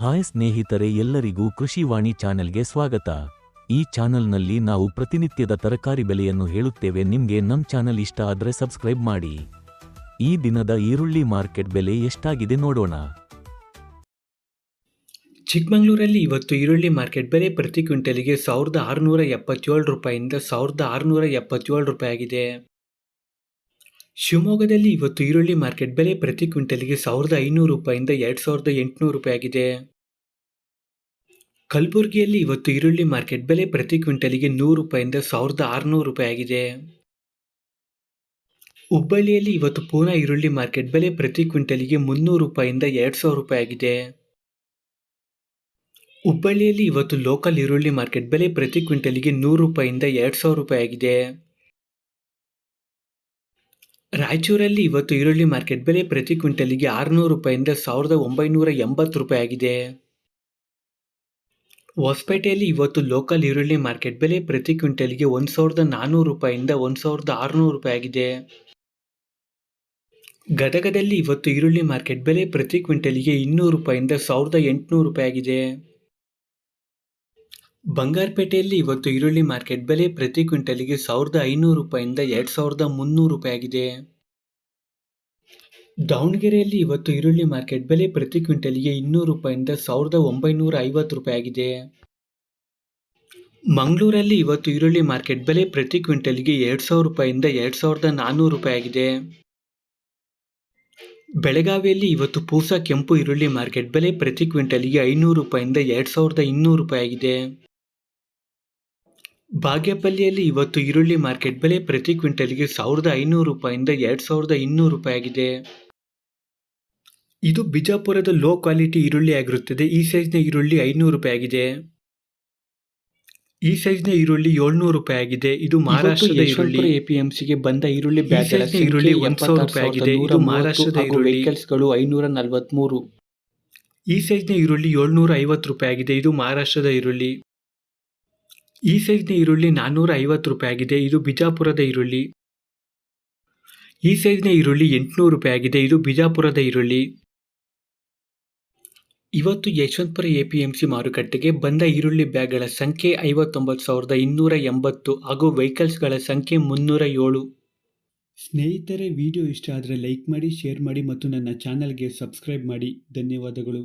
Hi ಸ್ನೇಹಿತರೆ ಎಲ್ಲರಿಗೂ ಕೃಷಿವಾಣಿ ಚಾನೆಲ್ಗೆ ಸ್ವಾಗತ. ಈ ಚಾನೆಲ್ನಲ್ಲಿ ನಾವು ಪ್ರತಿನಿತ್ಯದ ತರಕಾರಿ ಬೆಲೆಯನ್ನು ಹೇಳುತ್ತೇವೆ. ನಿಮಗೆ ನಮ್ಮ ಚಾನೆಲ್ ಇಷ್ಟ ಆದರೆ ಸಬ್ಸ್ಕ್ರೈಬ್ ಮಾಡಿ. ಈ ದಿನದ ಈರುಳ್ಳಿ ಮಾರ್ಕೆಟ್ ಬೆಲೆ ಎಷ್ಟಾಗಿದೆ ನೋಡೋಣ. ಚಿಕ್ಕಮಗಳೂರಲ್ಲಿ ಇವತ್ತು ಈರುಳ್ಳಿ ಮಾರ್ಕೆಟ್ ಬೆಲೆ ಪ್ರತಿ ಕ್ವಿಂಟಲಿಗೆ ಸಾವಿರದ ಆರುನೂರ ಎಪ್ಪತ್ತೇಳು ರೂಪಾಯಿಂದ ಸಾವಿರದ ಆರುನೂರ ಎಪ್ಪತ್ತೇಳು ರೂಪಾಯಿ ಆಗಿದೆ. ಶಿವಮೊಗ್ಗದಲ್ಲಿ ಇವತ್ತು ಈರುಳ್ಳಿ ಮಾರ್ಕೆಟ್ ಬೆಲೆ ಪ್ರತಿ ಕ್ವಿಂಟಲ್ಗೆ ಸಾವಿರದ ಐನೂರು ರೂಪಾಯಿಂದ ಎರಡು ಸಾವಿರದ ಎಂಟುನೂರು ರೂಪಾಯಿ ಆಗಿದೆ. ಕಲಬುರಗಿಯಲ್ಲಿ ಇವತ್ತು ಈರುಳ್ಳಿ ಮಾರ್ಕೆಟ್ ಬೆಲೆ ಪ್ರತಿ ಕ್ವಿಂಟಲಿಗೆ ನೂರು ರೂಪಾಯಿಂದ ಸಾವಿರದ ಆರುನೂರು ರೂಪಾಯಿ ಆಗಿದೆ. ಹುಬ್ಬಳ್ಳಿಯಲ್ಲಿ ಇವತ್ತು ಪೂನಾ ಈರುಳ್ಳಿ ಮಾರ್ಕೆಟ್ ಬೆಲೆ ಪ್ರತಿ ಕ್ವಿಂಟಲಿಗೆ ಮುನ್ನೂರು ರೂಪಾಯಿಂದ ಎರಡು ಸಾವಿರ ರೂಪಾಯಿ ಆಗಿದೆ. ಹುಬ್ಬಳ್ಳಿಯಲ್ಲಿ ಇವತ್ತು ಲೋಕಲ್ ಈರುಳ್ಳಿ ಮಾರ್ಕೆಟ್ ಬೆಲೆ ಪ್ರತಿ ಕ್ವಿಂಟಲಿಗೆ ನೂರು ರೂಪಾಯಿಂದ ಎರಡು ಸಾವಿರ ರೂಪಾಯಿ ಆಗಿದೆ. ರಾಯಚೂರಲ್ಲಿ ಇವತ್ತು ಈರುಳ್ಳಿ ಮಾರ್ಕೆಟ್ ಬೆಲೆ ಪ್ರತಿ ಕ್ವಿಂಟಲಿಗೆ ಆರುನೂರು ರೂಪಾಯಿಂದ ಸಾವಿರದ ಒಂಬೈನೂರ ಎಂಬತ್ತು ರೂಪಾಯಿ ಆಗಿದೆ. ಹೊಸಪೇಟೆಯಲ್ಲಿ ಇವತ್ತು ಲೋಕಲ್ ಈರುಳ್ಳಿ ಮಾರ್ಕೆಟ್ ಬೆಲೆ ಪ್ರತಿ ಕ್ವಿಂಟಲಿಗೆ ಒಂದು ಸಾವಿರದ ನಾನ್ನೂರು ರೂಪಾಯಿಂದ ಒಂದು ಸಾವಿರದ ಆರುನೂರು ರೂಪಾಯಿ ಆಗಿದೆ. ಗದಗದಲ್ಲಿ ಇವತ್ತು ಈರುಳ್ಳಿ ಮಾರ್ಕೆಟ್ ಬೆಲೆ ಪ್ರತಿ ಕ್ವಿಂಟಲಿಗೆ ಇನ್ನೂರು ರೂಪಾಯಿಂದ ಸಾವಿರದ ಎಂಟುನೂರು ರೂಪಾಯಿ ಆಗಿದೆ. ಬಂಗಾರಪೇಟೆಯಲ್ಲಿ ಇವತ್ತು ಈರುಳ್ಳಿ ಮಾರ್ಕೆಟ್ ಬೆಲೆ ಪ್ರತಿ ಕ್ವಿಂಟಲಿಗೆ ಸಾವಿರದ ಐನೂರು ರೂಪಾಯಿಂದ ಎರಡು ಸಾವಿರದ ಮುನ್ನೂರು ರೂಪಾಯಿ ಆಗಿದೆ. ದಾವಣಗೆರೆಯಲ್ಲಿ ಇವತ್ತು ಈರುಳ್ಳಿ ಮಾರ್ಕೆಟ್ ಬೆಲೆ ಪ್ರತಿ ಕ್ವಿಂಟಲಿಗೆ ಇನ್ನೂರು ರೂಪಾಯಿಂದ ಸಾವಿರದ ಒಂಬೈನೂರ ಐವತ್ತು ರೂಪಾಯಿ ಆಗಿದೆ. ಮಂಗಳೂರಲ್ಲಿ ಇವತ್ತು ಈರುಳ್ಳಿ ಮಾರ್ಕೆಟ್ ಬೆಲೆ ಪ್ರತಿ ಕ್ವಿಂಟಲಿಗೆ ಎರಡು ಸಾವಿರ ರೂಪಾಯಿಂದ ಎರಡು ಸಾವಿರದ ನಾನ್ನೂರು ರೂಪಾಯಿ ಆಗಿದೆ. ಬೆಳಗಾವಿಯಲ್ಲಿ ಇವತ್ತು ಪೂಸಾ ಕೆಂಪು ಈರುಳ್ಳಿ ಮಾರ್ಕೆಟ್ ಬೆಲೆ ಪ್ರತಿ ಕ್ವಿಂಟಲಿಗೆ ಐನೂರು ರೂಪಾಯಿಂದ ಎರಡು ಸಾವಿರದ ಇನ್ನೂರು ರೂಪಾಯಿ ಆಗಿದೆ. ಬಾಗೇಪಲ್ಲಿಯಲ್ಲಿ ಇವತ್ತು ಈರುಳ್ಳಿ ಮಾರ್ಕೆಟ್ ಬೆಲೆ ಪ್ರತಿ ಕ್ವಿಂಟಲ್ಗೆ ಸಾವಿರದ ಐನೂರು ರೂಪಾಯಿಂದ ಎರಡು ಸಾವಿರದ ಇನ್ನೂರು ರೂಪಾಯಿ ಆಗಿದೆ. ಇದು ಬಿಜಾಪುರದ ಲೋ ಕ್ವಾಲಿಟಿ ಈರುಳ್ಳಿ ಆಗಿರುತ್ತದೆ. ಈ ಸೈಜ್ನ ಈರುಳ್ಳಿ ಐನೂರು ರೂಪಾಯಿ ಆಗಿದೆ. ಈ ಸೈಜ್ನ ಈರುಳ್ಳಿ ಏಳ್ನೂರು ರೂಪಾಯಿ ಆಗಿದೆ. ಇದು ಮಹಾರಾಷ್ಟ್ರದ ಈರುಳ್ಳಿ. ಎಪಿಎಂಸಿಗೆ ಬಂದ ಈರುಳ್ಳಿ ಈರುಳ್ಳಿ ಒಂದು ಸಾವಿರ ರೂಪಾಯಿ ಆಗಿದೆ. ಇದು ಮಹಾರಾಷ್ಟ್ರದ ಈರುಳ್ಳಿ. ವೆಹಿಕಲ್ಸ್ಗಳು ಐನೂರ ನಲವತ್ಮೂರು. ಈ ಸೈಜ್ನ ಈರುಳ್ಳಿ ಏಳ್ನೂರ ಐವತ್ತು ರೂಪಾಯಿ ಆಗಿದೆ. ಇದು ಮಹಾರಾಷ್ಟ್ರದ ಈರುಳ್ಳಿ. ಈ ಸೈಜ್ನ ಈರುಳ್ಳಿ ನಾನ್ನೂರ ಐವತ್ತು ರೂಪಾಯಿ ಆಗಿದೆ. ಇದು ಬಿಜಾಪುರದ ಈರುಳ್ಳಿ. ಈ ಸೈಜ್ನ ಈರುಳ್ಳಿ ಎಂಟುನೂರು ರೂಪಾಯಿ ಆಗಿದೆ. ಇದು ಬಿಜಾಪುರದ ಈರುಳ್ಳಿ. ಇವತ್ತು Yeshwantpur A P M C ಮಾರುಕಟ್ಟೆಗೆ ಬಂದ ಈರುಳ್ಳಿ ಬ್ಯಾಗ್ಗಳ ಸಂಖ್ಯೆ ಐವತ್ತೊಂಬತ್ತು ಸಾವಿರದ ಇನ್ನೂರ ಎಂಬತ್ತು ಹಾಗೂ ವೆಹಿಕಲ್ಸ್ಗಳ ಸಂಖ್ಯೆ ಮುನ್ನೂರ ಏಳು ಸ್ನೇಹಿತರೆ, ವಿಡಿಯೋ ಇಷ್ಟ ಆದರೆ ಲೈಕ್ ಮಾಡಿ, ಶೇರ್ ಮಾಡಿ ಮತ್ತು ನನ್ನ ಚಾನಲ್ಗೆ ಸಬ್ಸ್ಕ್ರೈಬ್ ಮಾಡಿ. ಧನ್ಯವಾದಗಳು.